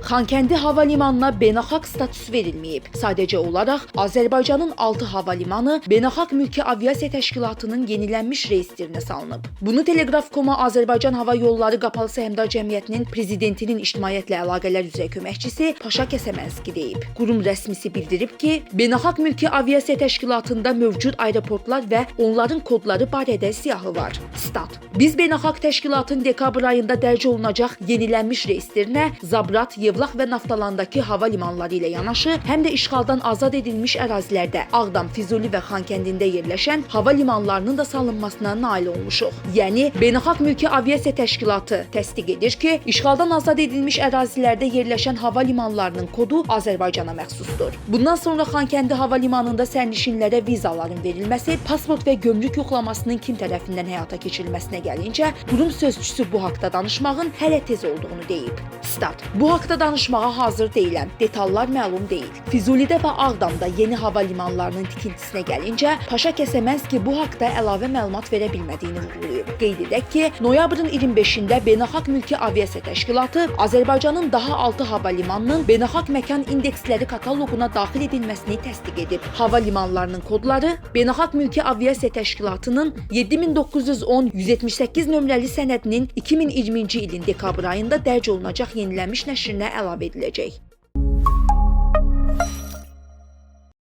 Xankəndi hava limanına beynəlxalq status verilməyib. Sadəcə olaraq Azərbaycanın 6 hava limanı Beynəlxalq Mülki Aviasiya Təşkilatının yenilənmiş reyestrinə salınıb. Bunu Telegraf.com-a Azərbaycan Hava Yolları Qapalı Səhmdar Cəmiyyətinin prezidentinin ictimaiyyətlə əlaqələr üzrə köməkçisi Paşa Kəsəmənski deyib. Qurum rəsmisi bildirib ki, Beynəlxalq Mülki Aviasiya Təşkilatında mövcud aeroportlar və onların kodları barədə siyahı var. Stat. Biz beynəlxalq təşkilatın dekabr ayında dərc olunacaq yenilənmiş reyestrinə Zabrat, Yevlax və Naftalandakı hava limanları ilə yanaşı, həm də işğaldan azad edilmiş ərazilərdə Ağdam, Füzuli və Xankəndində yerləşən hava limanlarının da salınmasına nail olmuşuq. Yəni Beynəlxalq Mülki Aviasiya Təşkilatı təsdiq edir ki, işğaldan azad edilmiş ərazilərdə yerləşən hava limanlarının kodu Azərbaycana məxsusdur. Bundan sonra Xankəndi hava limanında sərnişinlərə vizaların verilməsi, pasport və gömrük yoxlamasının kim tərəfindən həyata keçirilməsinə gəlincə, qurum sözçüsü bu haqqda danışmağın hələ tez olduğunu deyib. Stat. Bu haqqda danışmağa hazır deyiləm. Detallar məlum deyil. Füzulidə və Ağdamda yeni hava limanlarının tikintisinə gəlincə, Paşa Kəsəmənski bu haqqda əlavə məlumat verə bilmədiyini vurğulayıb. Qeyd edək ki, noyabrın 25-də Beynəlxalq Mülki Aviasiya Təşkilatı Azərbaycanın daha 6 hava limanının beynəlxalq məkan indeksləri kataloquna daxil edilməsini təsdiq edib. Hava limanlarının kodları Beynəlxalq Mülki Aviasiya Təşkilatının 7910-178 nömrəli sənədinin 2020-ci ilin dekabr ayında dərc olunacaq yenilənmiş nəşrinə əlavə ediləcək.